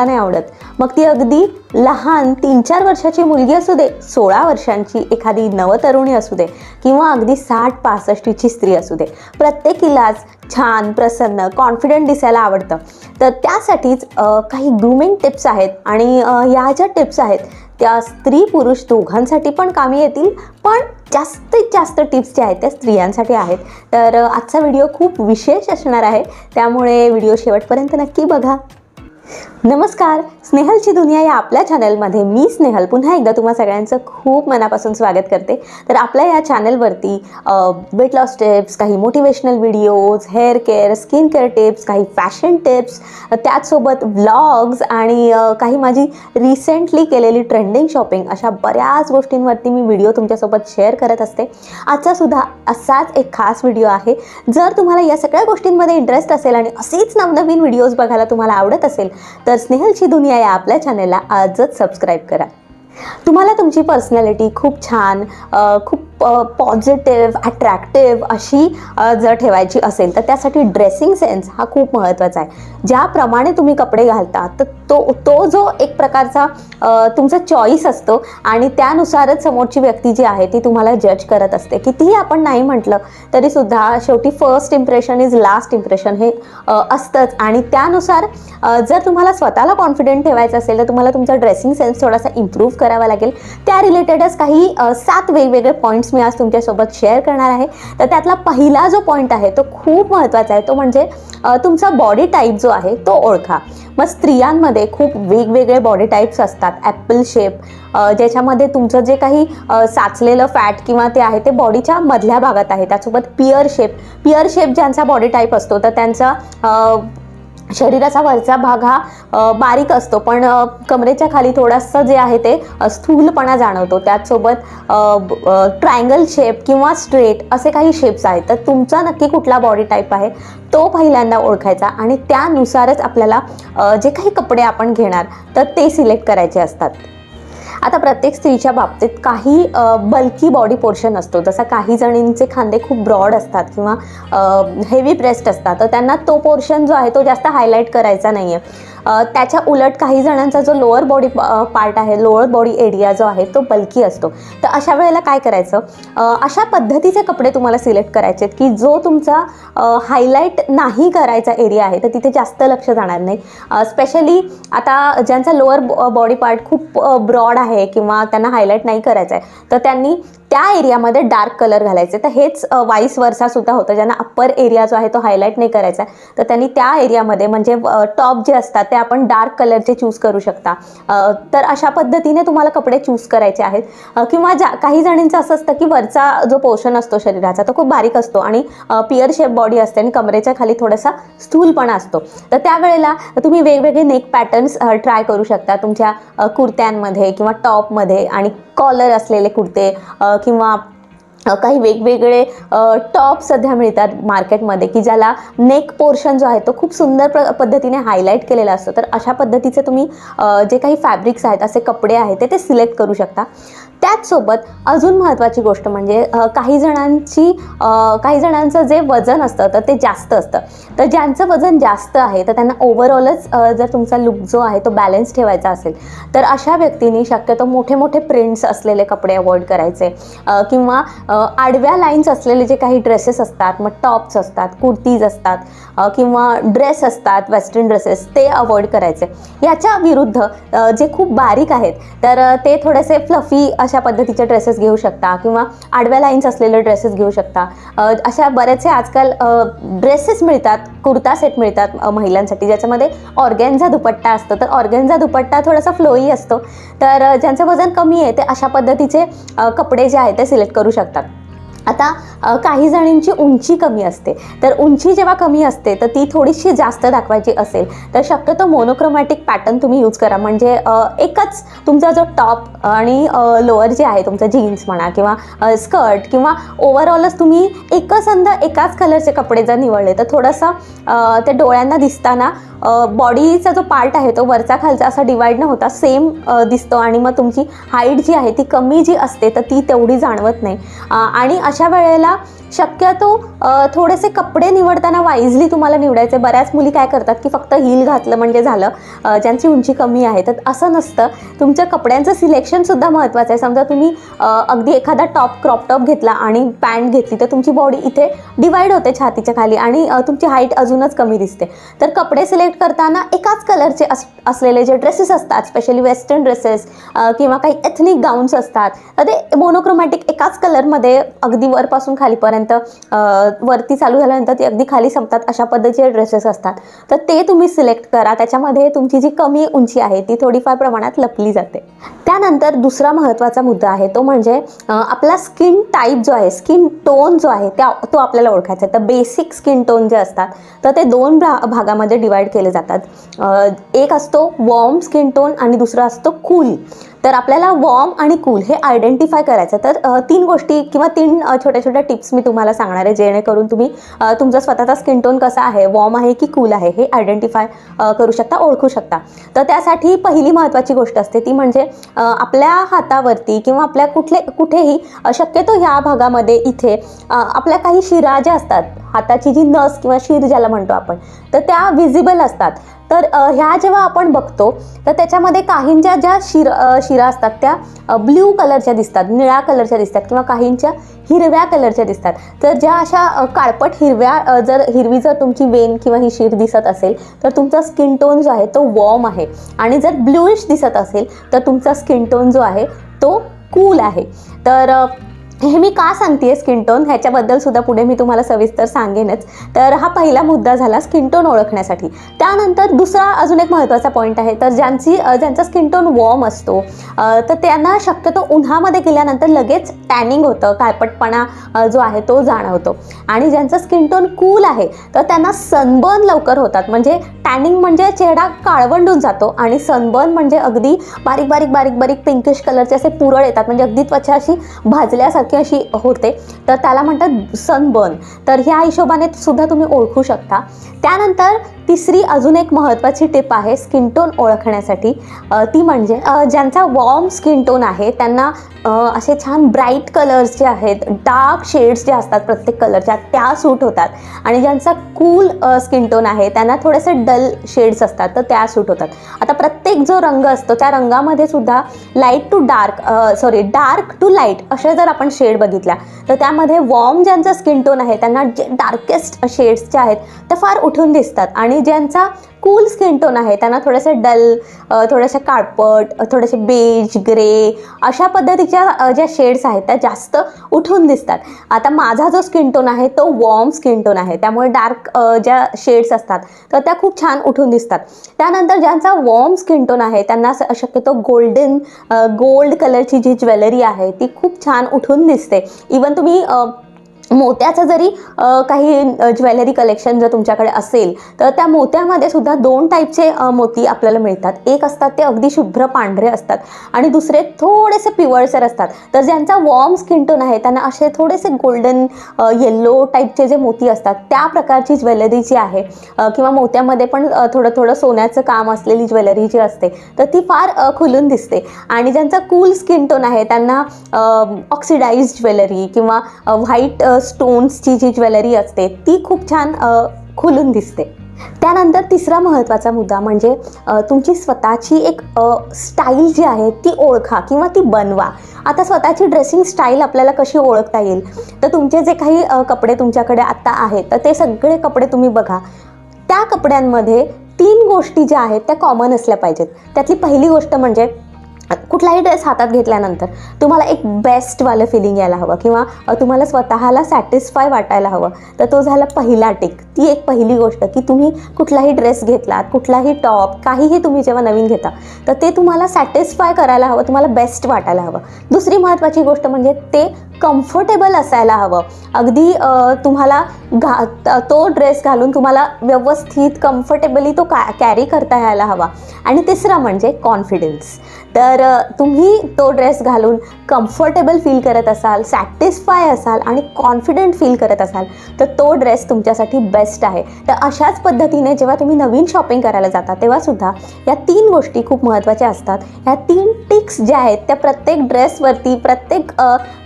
मला नाही आवडत. मग ती अगदी लहान तीन चार वर्षाची मुलगी असू दे सोळा वर्षांची एखादी नवतरुणी असू दे किंवा अगदी साठ पासष्टीची स्त्री असू दे प्रत्येकीलाच छान प्रसन्न कॉन्फिडंट दिसायला आवडतं. तर त्यासाठीच काही ग्रुमिंग टिप्स आहेत आणि या ज्या टिप्स आहेत त्या स्त्री पुरुष दोघांसाठी पण कामी येतील पण जास्तीत जास्त टिप्स ज्या आहेत त्या स्त्रियांसाठी आहेत. तर आजचा व्हिडिओ खूप विशेष असणार आहे. त्यामुळे व्हिडिओ शेवटपर्यंत नक्की बघा. नमस्कार स्नेहलची दुनिया या आपल्या चॅनलमध्ये मी स्नेहल. पुन्हा एकदा तुम्हा सगळ्यांचं खूप मनापासून स्वागत करते. तर आपल्या या चॅनलवरती वेट लॉस टिप्स काही motivational videos hair care skin care tips काही फॅशन टिप्स त्याचसोबत व्लॉग्स आणि काही माझी रिसेंटली केलेली ट्रेंडिंग शॉपिंग अशा बऱ्याच गोष्टींवरती मी व्हिडिओ तुमच्यासोबत शेअर करत असते. आजचासुद्धा असाच एक खास व्हिडिओ आहे. जर तुम्हाला या सगळ्या गोष्टींमध्ये इंटरेस्ट असेल आणि असेच नवनवीन व्हिडिओज बघायला तुम्हाला आवडत असेल तर स्नेहलची दुनिया या आपल्या चॅनेलला आजच सबस्क्राईब करा. तुम्हाला तुमची पर्सनॅलिटी खूप छान खूप पॉझिटिव्ह अट्रॅक्टिव्ह अशी जर ठेवायची असेल तर त्यासाठी ड्रेसिंग सेन्स हा खूप महत्त्वाचा आहे. ज्याप्रमाणे तुम्ही कपडे घालता तर तो तो जो एक प्रकारचा तुमचा चॉईस असतो आणि त्यानुसारच समोरची व्यक्ती जी आहे ती तुम्हाला जज करत असते. कितीही आपण नाही म्हटलं तरीसुद्धा शेवटी first impression is last impression हे असतंच. आणि त्यानुसार जर तुम्हाला स्वतःला कॉन्फिडेंट ठेवायचं असेल तर तुम्हाला तुमचा ड्रेसिंग सेन्स थोडासा इम्प्रूव्ह करावा लागेल. त्या रिलेटेडच काही सात वेगवेगळे पॉईंट्स मी आज तुमच्यासोबत शेअर करणार आहे. तर त्यातला पहिला जो पॉईंट आहे तो खूप महत्त्वाचा आहे. तो म्हणजे तुमचा बॉडी टाईप जो आहे तो ओळखा. मग स्त्रियांमध्ये खूप वेगवेगळे बॉडी टाईप्स असतात. ॲपल शेप ज्याच्यामध्ये तुमचं जे काही साचलेलं फॅट किंवा ते आहे ते बॉडीच्या मधल्या भागात आहे. त्यासोबत पिअर शेप पिअर शेप ज्यांचा बॉडी टाईप असतो तर त्यांचा अ, शरीराचा वरचा भाग हा बारीक असतो. पण कमरेच्या खाली थोडंसं जे आहे ते स्थूलपणा जाणवतो. त्याचसोबत ट्रायंगल शेप किंवा स्ट्रेट असे काही शेप्स आहेत. तर तुमचा नक्की कुठला बॉडी टाईप आहे तो पहिल्यांदा ओळखायचा आणि त्यानुसारच आपल्याला जे काही कपडे आपण घेणार तर ते सिलेक्ट करायचे असतात. आता प्रत्येक स्त्रीच्या बाबतीत काही बल्की बॉडी पोर्शन असतो. जसा काही जणींचे खांदे खूप ब्रॉड असतात किंवा हेवी ब्रेस्ट असतात. तर त्यांना तो पोर्शन जो आहे तो जास्त हायलाईट करायचा नाही आहे त्याच्या उलट काही जणांचा जो लोअर बॉडी पार्ट आहे लोअर बॉडी एरिया जो आहे तो बल्की असतो. तर अशा वेळेला काय करायचं? अशा पद्धतीचे कपडे तुम्हाला सिलेक्ट करायचे आहेत की जो तुमचा हायलाईट नाही करायचा एरिया आहे तर तिथे जास्त लक्ष जाणार नाही. स्पेशली आता ज्यांचा लोअर बॉडी पार्ट खूप ब्रॉड आहे किंवा त्यांना हायलाईट नाही करायचं आहे तर त्यांनी त्या एरियामध्ये डार्क कलर घालायचे. तर हेच वाईस वर्षा सुद्धा होतं ज्यांना अप्पर एरिया जो आहे तो हायलाईट नाही करायचा. आहे तर त्यांनी त्या एरियामध्ये म्हणजे टॉप जे असतात ते आपण डार्क कलरचे चूज करू शकता. तर अशा पद्धतीने तुम्हाला कपडे चूज करायचे आहेत. किंवा ज्या काही जणींचं असं असतं की वरचा जो पोर्शन असतो शरीराचा तो खूप बारीक असतो आणि पिअर शेप बॉडी असते आणि कमरेच्या खाली थोडासा स्थूलपणा असतो. तर त्यावेळेला तुम्ही वेगवेगळे नेक पॅटर्न्स ट्राय करू शकता तुमच्या कुर्त्यांमध्ये किंवा टॉपमध्ये आणि कॉलर असलेले कुर्ते किंवा काही वेगवेगळे टॉप सध्या मिळतात मार्केटमध्ये की ज्याला नेक पोर्शन जो आहे तो खूप सुंदर प्र पद्धतीने हायलाईट केलेला असतो. तर अशा पद्धतीचे तुम्ही जे काही फॅब्रिक्स आहेत असे कपडे आहेत ते ते सिलेक्ट करू शकता. त्याचसोबत अजून महत्त्वाची गोष्ट म्हणजे काही जणांची काही जणांचं जे वजन असतं तर ते जास्त असतं. तर ज्यांचं वजन जास्त आहे तर त्यांना ओव्हरऑलच जर तुमचा लुक जो आहे तो बॅलन्स ठेवायचा असेल तर अशा व्यक्तींनी शक्यतो मोठे मोठे प्रिंट्स असलेले कपडे अवॉइड करायचे. किंवा आडव्या लाईन्स असलेले जे काही ड्रेसेस असतात मग टॉप्स असतात कुर्तीज असतात किंवा ड्रेस असतात वेस्टर्न ड्रेसेस ते अवॉइड करायचे. याच्या विरुद्ध जे खूप बारीक आहेत तर ते थोडेसे फ्लफी अशा पद्धतीचे ड्रेसेस घेऊ शकता किंवा आडव्या लाईन्स असलेले ड्रेसेस घेऊ शकता. अशा बरेचसे आजकाल ड्रेसेस मिळतात कुर्ता सेट मिळतात महिलांसाठी ज्याच्यामध्ये ऑर्गॅन्झा दुपट्टा असतो. तर ऑर्गॅन्झा दुपट्टा थोडासा फ्लोई असतो. तर ज्यांचं वजन कमी आहे ते अशा पद्धतीचे कपडे जे आहेत ते सिलेक्ट करू शकतात. आता काही जणींची उंची कमी असते. तर उंची जेव्हा कमी असते तर ती थोडीशी जास्त दाखवायची असेल तर शक्यतो मोनोक्रोमॅटिक पॅटर्न तुम्ही यूज करा. म्हणजे एकच तुमचा जो टॉप आणि लोअर जे आहे तुमचं जीन्स म्हणा किंवा स्कर्ट किंवा ओव्हरऑलच तुम्ही एकच अंध एकाच कलरचे कपडे जर निवडले तर थोडंसं ते डोळ्यांना दिसताना बॉडीचा जो पार्ट आहे तो वरचा खालचा असा डिवाईड न होता सेम दिसतो. आणि मग तुमची हाईट जी आहे ती कमी जी असते तर ती तेवढी जाणवत नाही. आणि अशा वेळेला शक्यतो थोडेसे कपडे निवडताना वाईजली तुम्हाला निवडायचे. बऱ्याच मुली काय करतात की फक्त हिल घातलं म्हणजे झालं ज्यांची उंची कमी आहे. तर असं नसतं. तुमच्या कपड्यांचं सिलेक्शनसुद्धा महत्त्वाचं आहे. समजा तुम्ही अगदी एखादा टॉप क्रॉप टॉप घेतला आणि पॅन्ट घेतली तर तुमची बॉडी इथे डिवाईड होते छातीच्या खाली आणि तुमची हाईट अजूनच कमी दिसते. तर कपडे सिलेक्ट करताना एकाच कलरचे अस असलेले जे ड्रेसेस असतात स्पेशली वेस्टर्न ड्रेसेस किंवा काही एथनिक गाऊन्स असतात तर ते मोनोक्रोमॅटिक एकाच कलरमध्ये अगदी वरपासून खालीपर्यंत झाल्यानंतर वरती चालू झाल्यानंतर ते अगदी खाली संपतात अशा पद्धतीचे ड्रेसेस असतात. तर ते तुम्ही सिलेक्ट करा. त्याच्यामध्ये तुमची जी कमी उंची आहे ती थोडीफार प्रमाणात लपली जाते. त्यानंतर दुसरा महत्त्वाचा मुद्दा आहे तो म्हणजे आपला स्किन टाईप जो आहे स्किन टोन जो आहे त्या तो आपल्याला ओळखायचा आहे. तर बेसिक स्किन टोन जे असतात तर ते दोन भा भागामध्ये डिवाईड केले जातात. एक असतो वॉर्म स्किन टोन आणि दुसरा असतो कूल. तर आपल्याला वॉर्म आणि कूल हे आयडेंटिफाय करायचं तर तीन गोष्टी किंवा तीन छोट्या छोट्या टिप्स मी तुम्हाला सांगणार आहे जेणेकरून तुम्ही तुमचा स्वतःचा स्किन टोन कसा आहे वॉर्म आहे की कूल आहे हे आयडेंटिफाय करू शकता ओळखू शकता. तर त्यासाठी पहिली महत्त्वाची गोष्ट असते ती म्हणजे आपल्या हातावरती किंवा आपल्या कुठले कुठेही शक्यतो ह्या भागामध्ये इथे आपल्या काही शिरा ज्या असतात हाताची जी नस किंवा शिर ज्याला म्हणतो आपण तर त्या विजिबल असतात. तर ह्या जेव्हा आपण बघतो तर त्याच्यामध्ये काहींच्या ज्या शिर शिरा असतात त्या ब्ल्यू कलरच्या दिसतात निळ्या कलरच्या दिसतात किंवा काहींच्या हिरव्या कलरच्या दिसतात. तर ज्या अशा काळपट हिरव्या जर हिरवी जर तुमची वेन किंवा ही शिर दिसत असेल तर तुमचा स्किन टोन जो आहे तो वॉर्म आहे. आणि जर ब्ल्यूइश दिसत असेल तर तुमचा स्किन टोन जो आहे तो कूल आहे. तर हे मी का सांगते स्किन टोन ह्याच्याबद्दल सुद्धा पुढे मी तुम्हाला सविस्तर सांगेनच. तर हा पहिला मुद्दा झाला स्किन टोन ओळखण्यासाठी. त्यानंतर दुसरा अजून एक महत्त्वाचा पॉईंट आहे. तर ज्यांची ज्यांचा स्किन टोन वॉर्म असतो तर त्यांना शक्यतो उन्हामध्ये गेल्यानंतर लगेच टॅनिंग होतं काळपटपणा जो आहे तो जाणवतो. आणि ज्यांचा स्किन टोन कूल आहे तर त्यांना सनबर्न लवकर होतात. म्हणजे टॅनिंग म्हणजे चेहरा काळवंडून जातो आणि सनबर्न म्हणजे अगदी बारीक बारीक बारीक बारीक पिंकिश कलरचे असे पुरळ येतात. म्हणजे अगदी त्वचा अशी भाजल्यासारखी अशी होते तर त्याला म्हणतात सनबर्न तर ह्या हिशोबाने सुद्धा तुम्ही ओळखू शकता. त्यानंतर तिसरी अजून एक महत्त्वाची टिप आहे स्किन टोन ओळखण्यासाठी. ती म्हणजे ज्यांचा वॉर्म स्किन टोन आहे त्यांना असे छान ब्राईट कलर्स जे आहेत डार्क शेड्स जे असतात प्रत्येक कलरच्या त्या सूट होतात. आणि ज्यांचा कूल स्किन टोन आहे त्यांना थोडेसे डल शेड्स असतात तर त्या सूट होतात. आता प्रत्येक जो रंग असतो त्या रंगामध्ये सुद्धा light to dark sorry dark to light असे जर आपण शेड बघितल्या तर त्यामध्ये वॉर्म ज्यांचा स्किन टोन आहे त्यांना जे डार्केस्ट शेड्स जे आहेत त्या फार उठून दिसतात. आणि ज्यांचा कूल स्किन टोन आहे त्यांना थोडंसं डल थोडंसं काळपट थोडेसे बेज ग्रे अशा पद्धतीच्या ज्या शेड्स आहेत त्या जास्त उठून दिसतात. आता माझा जो स्किन टोन आहे तो वॉर्म स्किन टोन आहे. त्यामुळे डार्क ज्या शेड्स असतात तर त्या खूप छान उठून दिसतात. त्यानंतर ज्यांचा वॉर्म स्किन टोन आहे त्यांना शक्यतो गोल्डन गोल्ड कलरची जी ज्वेलरी आहे ती खूप छान उठून दिसते. इवन तुम्ही मोत्याचं जरी काही ज्वेलरी कलेक्शन जर तुमच्याकडे असेल तर त्या मोत्यामध्ये सुद्धा दोन टाईपचे मोती आपल्याला मिळतात. एक असतात ते अगदी शुभ्र पांढरे असतात आणि दुसरे थोडेसे पिवळसर असतात. तर ज्यांचा वॉर्म स्किन टोन आहे त्यांना असे थोडेसे गोल्डन येल्लो टाईपचे जे मोती असतात त्या प्रकारची ज्वेलरी जी आहे किंवा मोत्यामध्ये पण थोडं थोडं सोन्याचं काम असलेली ज्वेलरी जी असते तर ती फार खुलून दिसते. आणि ज्यांचा कूल स्किन टोन आहे त्यांना ऑक्सिडाईज ज्वेलरी किंवा व्हाईट स्टोन्सची जी ज्वेलरी असते ती खूप छान खुलून दिसते. त्यानंतर तिसरा महत्त्वाचा मुद्दा म्हणजे तुमची स्वतःची एक स्टाईल जी आहे ती ओळखा किंवा ती बनवा. आता स्वतःची ड्रेसिंग स्टाईल आपल्याला कशी ओळखता येईल? तर तुमचे जे काही कपडे तुमच्याकडे आत्ता आहेत तर ते सगळे कपडे तुम्ही बघा. त्या कपड्यांमध्ये तीन गोष्टी ज्या आहेत त्या कॉमन असल्या पाहिजेत. त्यातली पहिली गोष्ट म्हणजे कुठलाही ड्रेस हातात घेतल्यानंतर तुम्हाला एक बेस्टवालं फिलिंग यायला हवं किंवा तुम्हाला स्वतःला सॅटिस्फाय वाटायला हवं. तर तो झाला पहिला टिक ती एक पहिली गोष्ट की तुम्ही कुठलाही ड्रेस घेतलात कुठलाही टॉप काहीही तुम्ही जेव्हा नवीन घेता तर ते तुम्हाला सॅटिस्फाय करायला हवं तुम्हाला बेस्ट वाटायला हवं. दुसरी महत्त्वाची गोष्ट म्हणजे ते कम्फर्टेबल असायला हवं. अगदी तुम्हाला घा तो ड्रेस घालून तुम्हाला व्यवस्थित कम्फर्टेबली तो का कॅरी करता यायला हवा. आणि तिसरा म्हणजे कॉन्फिडन्स तर तुम्ही तो ड्रेस घालून कम्फर्टेबल फील करत असाल सॅटिस्फाय असाल आणि कॉन्फिडंट फील करत असाल तर तो ड्रेस तुमच्यासाठी बेस्ट आहे. तर अशाच पद्धतीने जेव्हा तुम्ही नवीन शॉपिंग करायला जाता तेव्हासुद्धा या तीन गोष्टी खूप महत्त्वाच्या असतात. ह्या तीन टिक्स ज्या आहेत त्या प्रत्येक ड्रेसवरती प्रत्येक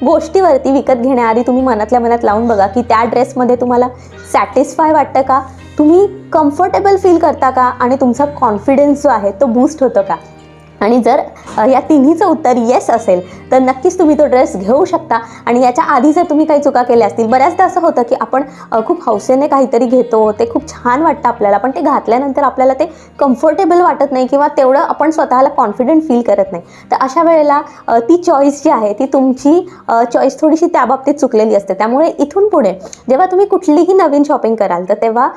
गोष्टीवरती विकत घेण्याआधी तुम्ही मनातल्या मनात लावून बघा की त्या ड्रेसमध्ये तुम्हाला सॅटिस्फाय वाटतं का? तुम्ही कम्फर्टेबल फील करता का? आणि तुमचा कॉन्फिडन्स जो आहे तो बूस्ट होतो का? आणि जर या तिन्हीचं उत्तर येस असेल तर नक्कीच तुम्ही तो ड्रेस घेऊ शकता. आणि याच्या आधी जर तुम्ही काही चुका केल्या असतील बऱ्याचदा असं होतं की आपण खूप हौसेने काहीतरी घेतो ते खूप छान वाटतं आपल्याला पण ते घातल्यानंतर आपल्याला ते कम्फर्टेबल वाटत नाही किंवा तेवढं आपण स्वतःला कॉन्फिडंट फील करत नाही. तर अशा वेळेला ती चॉईस जी आहे ती तुमची चॉईस थोडीशी त्या बाबतीत चुकलेली असते. त्यामुळे इथून पुढे जेव्हा तुम्ही कुठलीही नवीन शॉपिंग कराल तर तेव्हा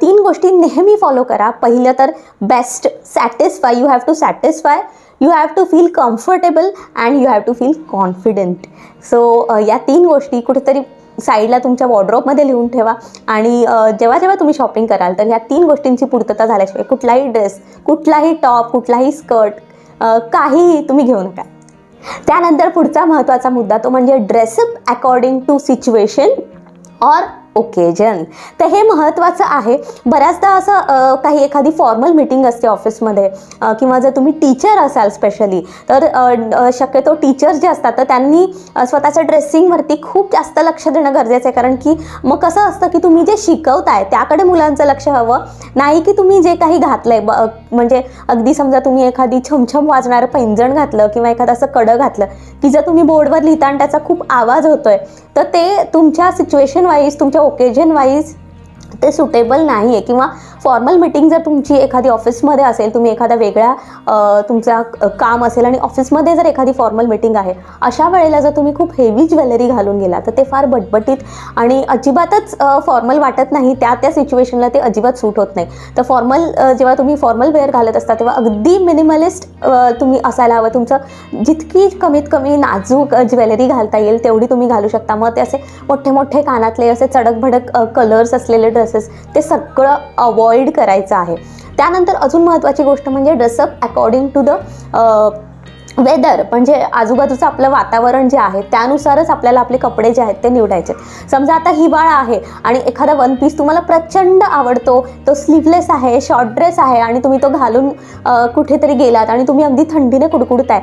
तीन गोष्टी नेहमी फॉलो करा. पहिलं तर best satisfy you have to satisfy you have to feel comfortable and you have to feel confident so या तीन गोष्टी कुठेतरी साईडला तुमच्या वॉर्ड्रॉपमध्ये लिहून ठेवा. आणि जेव्हा जेव्हा तुम्ही शॉपिंग कराल तर ह्या तीन गोष्टींची पूर्तता झाल्याशिवाय कुठलाही ड्रेस कुठलाही टॉप कुठलाही स्कर्ट काहीही तुम्ही घेऊ नका. त्यानंतर पुढचा महत्त्वाचा मुद्दा तो म्हणजे dress up according to situation or occasion तर हे महत्त्वाचं आहे. बऱ्याचदा असं काही एखादी फॉर्मल मीटिंग असते ऑफिसमध्ये किंवा जर तुम्ही टीचर असाल स्पेशली तर शक्यतो टीचर्स जे असतात तर त्यांनी स्वतःच्या ड्रेसिंगवरती खूप जास्त लक्ष देणं गरजेचं आहे. कारण की मग कसं असतं की तुम्ही जे शिकवताय त्याकडे मुलांचं लक्ष हवं. नाही की तुम्ही जे काही घातलंय म्हणजे अगदी समजा तुम्ही एखादी छमछम वाजणारं पैंजण घातलं किंवा एखादं असं कडं घातलं की जर तुम्ही बोर्डवर लिहिता आणि त्याचा खूप आवाज होतोय. तर ते तुमच्या सिच्युएशन वाईज तुमच्या ओकेजन वाईज ते सुटेबल नाही आहे किंवा फॉर्मल मिटिंग जर तुमची एखादी ऑफिसमध्ये असेल तुम्ही एखाद्या वेगळ्या तुमचा काम असेल आणि ऑफिसमध्ये जर एखादी फॉर्मल मिटिंग आहे अशा वेळेला जर तुम्ही खूप हेवी ज्वेलरी घालून गेला तर ते फार बटबटीत आणि अजिबातच फॉर्मल वाटत नाही. त्या त्या सिच्युएशनला ते अजिबात सूट होत नाही. तर फॉर्मल जेव्हा तुम्ही फॉर्मल वेअर घालत असता तेव्हा अगदी मिनिमलिस्ट तुम्ही असायला हवं. तुमचं जितकी कमीत कमी नाजूक ज्वेलरी घालता येईल तेवढी तुम्ही घालू शकता. मग ते असे मोठे मोठे कानातले असे चडक भडक कलर्स असलेले ड्रेसेस ते सगळं अवॉइड करायचं आहे. त्यानंतर अजून महत्त्वाची गोष्ट म्हणजे dress up according to the weather म्हणजे आजूबाजूचं आपलं वातावरण जे आहे त्यानुसारच आपल्याला आपले कपडे जे आहेत ते निवडायचे. समजा आता हिवाळा आहे आणि एखादा वन पीस तुम्हाला प्रचंड आवडतो तो स्लीवलेस आहे शॉर्ट ड्रेस आहे आणि तुम्ही तो घालून कुठेतरी गेलात आणि तुम्ही अगदी थंडीने कुडकुडताय.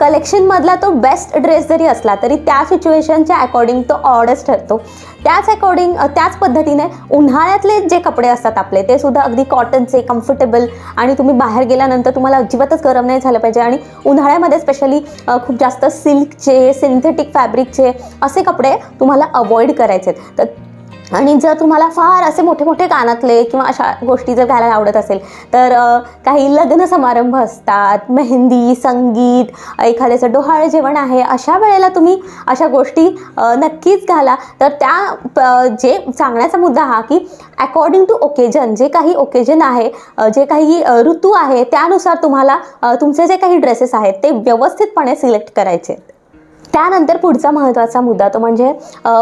कलेक्शनमधला तो बेस्ट ड्रेस जरी असला तरी त्या सिच्युएशनच्या अकॉर्डिंग तो ऑर्डच ठरतो. त्याच अकॉर्डिंग त्याच पद्धतीने उन्हाळ्यातले जे कपडे असतात आपले ते सुद्धा अगदी कॉटनचे कम्फर्टेबल आणि तुम्ही बाहेर गेल्यानंतर तुम्हाला अजिबातच गरम नाही झालं पाहिजे आणि उन्हाळ्यामध्ये स्पेशली खूप जास्त सिल्कचे सिंथेटिक फॅब्रिकचे असे कपडे तुम्हाला अवॉइड करायचे आहेत. तर आणि जर तुम्हाला फार असे मोठे मोठे कानातले किंवा अशा गोष्टी जर घालायला आवडत असेल तर काही लग्न समारंभ असतात मेहंदी संगीत एखाद्याचं डोहाळ जेवण आहे अशा वेळेला तुम्ही अशा गोष्टी नक्कीच घाला तर त्या प- जे सांगण्याचा मुद्दा हा की अकॉर्डिंग टू ओकेजन जे काही ओकेजन आहे जे काही ऋतू आहे त्यानुसार तुम्हाला तुमचे जे काही ड्रेसेस आहेत ते व्यवस्थितपणे सिलेक्ट करायचे आहेत. त्यानंतर पुढचा महत्त्वाचा मुद्दा तो म्हणजे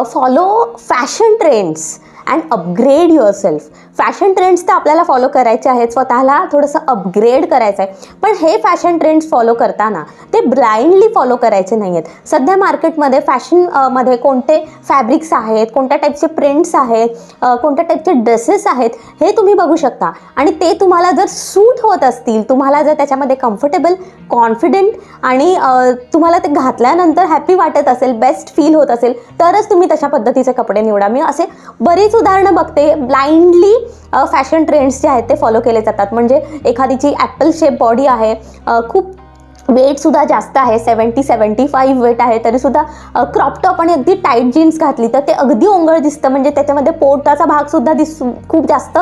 follow fashion trends and upgrade yourself fashion trends तर आपल्याला फॉलो करायचे आहेत. स्वतःला थोडंसं अपग्रेड करायचं आहे. पण हे फॅशन ट्रेंड्स फॉलो करताना ते ब्लाइंडली फॉलो करायचे नाही आहेत सध्या मार्केटमध्ये फॅशनमध्ये कोणते फॅब्रिक्स आहेत कोणत्या टाईपचे प्रिंट्स आहेत कोणत्या टाईपचे ड्रेसेस आहेत हे तुम्ही बघू शकता. आणि ते तुम्हाला जर सूट होत असतील तुम्हाला जर त्याच्यामध्ये कम्फर्टेबल कॉन्फिडंट आणि तुम्हाला ते घातल्यानंतर हॅपी वाटत असेल बेस्ट फील होत असेल तरच तुम्ही तशा पद्धतीचे कपडे निवडा. मी असे बरेच उदाहरणं बघते. ब्लाइंडली फॅशन ट्रेंड्स जे आहेत ते फॉलो केले जातात. म्हणजे एखादीची ॲपल शेप बॉडी आहे खूप वेटसुद्धा जास्त आहे सेवन्टी सेवन्टी फाईव्ह वेट आहे तरीसुद्धा क्रॉप टॉप आणि अगदी टाईट जीन्स घातली तर ते अगदी ओंगळ दिसतं. म्हणजे त्याच्यामध्ये पोटाचा भागसुद्धा दिसून खूप जास्त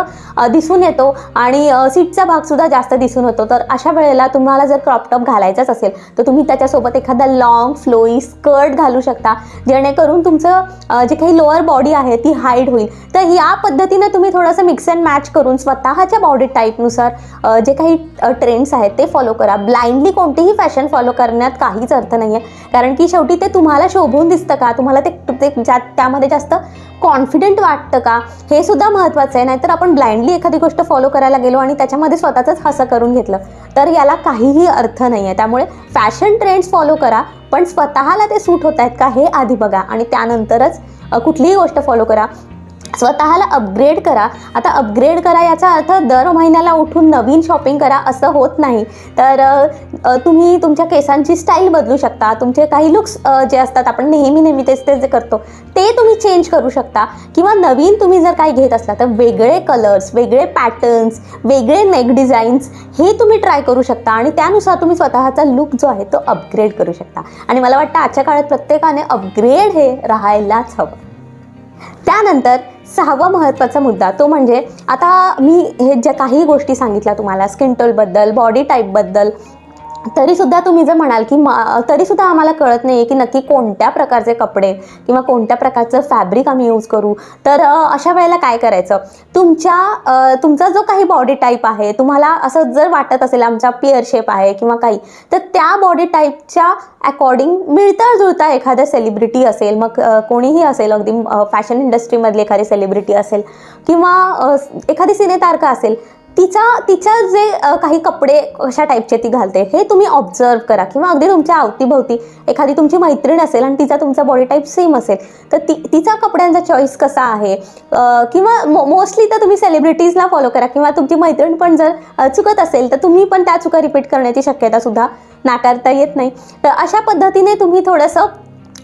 दिसून येतो आणि सीटचा भागसुद्धा जास्त दिसून येतो तर अशा वेळेला तुम्हाला जर क्रॉप टॉप घालायचाच असेल तर तुम्ही त्याच्यासोबत एखादा लॉंग फ्लोई स्कर्ट घालू शकता. जेणेकरून तुमचं जे काही लोअर बॉडी आहे ती हाईड होईल. तर या पद्धतीनं तुम्ही थोडंसं मिक्स अँड मॅच करून स्वतःच्या बॉडी टाईपनुसार जे काही ट्रेंड्स आहेत ते फॉलो करा. ब्लाइंडली कोणतेही फॅशन फॉलो करण्यात काहीच अर्थ नाही आहे कारण की शेवटी ते तुम्हाला शोभून दिसतं का? तुम्हाला ते ते ज्या त्यामध्ये जास्त कॉन्फिडेंट वाटतं का? हे सुद्धा महत्त्वाचं आहे. नाहीतर आपण ब्लाइंडली एखादी गोष्ट फॉलो करायला गेलो आणि त्याच्यामध्ये स्वतःच हसं करून घेतलं तर याला काहीही अर्थ नाही आहे त्यामुळे फॅशन ट्रेंड्स फॉलो करा पण स्वतःला ते सूट होत आहेत का हे आधी बघा. आणि त्यानंतरच कुठलीही गोष्ट फॉलो करा. स्वतःला अपग्रेड करा. आता अपग्रेड करा याचा अर्थ दर महिन्याला उठून नवीन शॉपिंग करा असं होत नाही. तर तुम्ही तुमच्या केसांची स्टाईल बदलू शकता. तुमचे काही लुक्स जे असतात आपण नेहमी नेहमी तेच तेच जे करतो ते तुम्ही चेंज करू शकता. किंवा नवीन तुम्ही जर काही घेत असला तर वेगळे कलर्स वेगळे पॅटर्न्स वेगळे नेक डिझाईन्स हे तुम्ही ट्राय करू शकता. आणि त्यानुसार तुम्ही स्वतःचा लुक जो आहे तो अपग्रेड करू शकता. आणि मला वाटतं आजच्या काळात प्रत्येकाने अपग्रेड हे राहायलाच हवं. त्यानंतर सहावा महत्त्वाचा मुद्दा तो म्हणजे आता मी हे ज्या काही गोष्टी सांगितल्या तुम्हाला स्किन टोलबद्दल बॉडी टाईपबद्दल तरीसुद्धा तुम्ही जर म्हणाल की तरीसुद्धा आम्हाला कळत नाही आहे की नक्की कोणत्या प्रकारचे कपडे किंवा कोणत्या प्रकारचं फॅब्रिक आम्ही यूज करू. तर अशा वेळेला काय करायचं? तुमच्या तुमचा जो काही बॉडी टाईप आहे तुम्हाला असं जर वाटत असेल आमचा पिअर शेप आहे किंवा काही तर त्या बॉडी टाईपच्या अकॉर्डिंग मिळता जुळता एखादं सेलिब्रिटी असेल मग कोणीही असेल अगदी फॅशन इंडस्ट्रीमधली एखादी सेलिब्रिटी असेल किंवा एखादी सिनेतारका असेल तिचा तिच्या जे काही कपडे कशा टाईपचे ती घालते हे तुम्ही ऑब्झर्व करा. किंवा अगदी तुमच्या अवतीभोवती एखादी तुमची मैत्रीण असेल आणि तिचा तुमचा बॉडी टाईप सेम असेल तर ती तिचा कपड्यांचा चॉईस कसा आहे? किंवा मो मोस्टली तर तुम्ही सेलिब्रिटीजला फॉलो करा. किंवा तुमची मैत्रीण पण जर चुकत असेल तर तुम्ही पण त्या चुका रिपीट करण्याची शक्यता सुद्धा नाकारता येत नाही. तर अशा पद्धतीने तुम्ही थोडंसं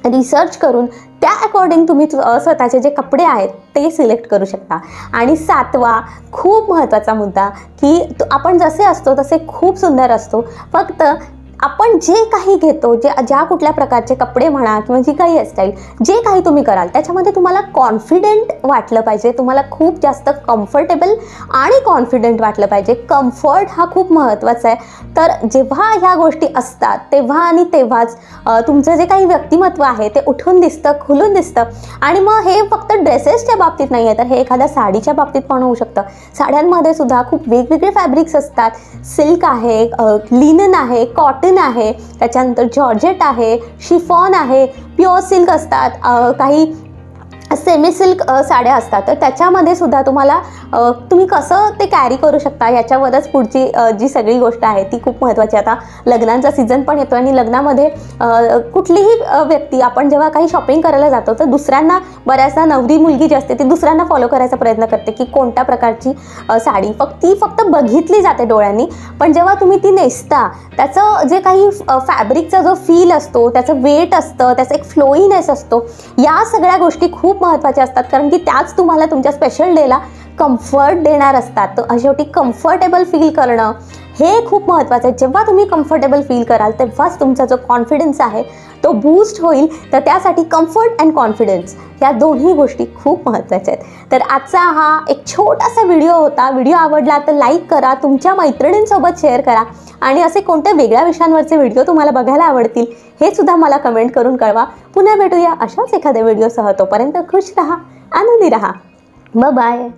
रिसर्च करून त्या अकॉर्डिंग तुम्ही स्वतःचे जे कपडे आहेत ते सिलेक्ट करू शकता. आणि सातवा खूप महत्त्वाचा मुद्दा की आपण जसे असतो तसे खूप सुंदर असतो. फक्त आपण जे काही घेतो जे ज्या कुठल्या प्रकारचे कपडे म्हणा किंवा जी काही हेअरस्टाईल जे काही तुम्ही कराल त्याच्यामध्ये तुम्हाला कॉन्फिडेंट वाटलं पाहिजे. तुम्हाला खूप जास्त कम्फर्टेबल आणि कॉन्फिडंट वाटलं पाहिजे. कम्फर्ट हा खूप महत्त्वाचा आहे. तर जेव्हा ह्या गोष्टी असतात तेव्हा आणि तेव्हाच तुमचं जे काही व्यक्तिमत्व आहे ते उठून दिसतं खुलून दिसतं. आणि मग हे फक्त ड्रेसेसच्या बाबतीत नाही आहे तर हे एखाद्या साडीच्या बाबतीत पण होऊ शकतं. साड्यांमध्ये सुद्धा खूप वेगवेगळे फॅब्रिक्स असतात. सिल्क आहे लिनन आहे कॉटन आहे त्याच्यानंतर जॉर्जेट आहे शिफॉन आहे प्युअर सिल्क असतात काही सेमी सिल्क साड्या असतात. तर त्याच्यामध्ये सुद्धा तुम्हाला तुम्ही कसं ते कॅरी करू शकता याच्यावरच पुढची जी सगळी गोष्ट आहे ती खूप महत्त्वाची. आता लग्नांचा सीझन पण येतो आणि लग्नामध्ये कुठलीही व्यक्ती आपण जेव्हा काही शॉपिंग करायला जातो तर दुसऱ्यांना बऱ्याचदा नवरी मुलगी जी असते ती दुसऱ्यांना फॉलो करायचा प्रयत्न करते की कोणत्या प्रकारची साडी. फक्त ती फक्त बघितली जाते डोळ्यांनी पण जेव्हा तुम्ही ती नेसता त्याचं जे काही फॅब्रिकचा जो फील असतो त्याचं वेट असतं त्याचा एक फ्लोईनेस असतो या सगळ्या गोष्टी खूप महत्त्वाच्या असतात. कारण की त्याच तुम्हाला तुमच्या स्पेशल डेला कम्फर्ट देणार असतात. तर शेवटी कम्फर्टेबल फील करणं हे खूप महत्त्वाचं आहे. जेव्हा तुम्ही कम्फर्टेबल फील कराल तेव्हाच तुमचा जो कॉन्फिडन्स आहे तो बूस्ट होईल. तर त्यासाठी कम्फर्ट अँड कॉन्फिडन्स या दोन्ही गोष्टी खूप महत्त्वाच्या आहेत. तर आजचा हा एक छोटासा व्हिडिओ होता. व्हिडिओ आवडला तर लाईक करा तुमच्या मैत्रिणींसोबत शेअर करा आणि असे कोणत्या वेगळ्या विषयांवरचे व्हिडिओ तुम्हाला बघायला आवडतील हे सुद्धा मला कमेंट करून कळवा. पुन्हा भेटूया अशाच एखाद्या व्हिडिओसह तोपर्यंत खुश राहा आनंदी राहा. बाय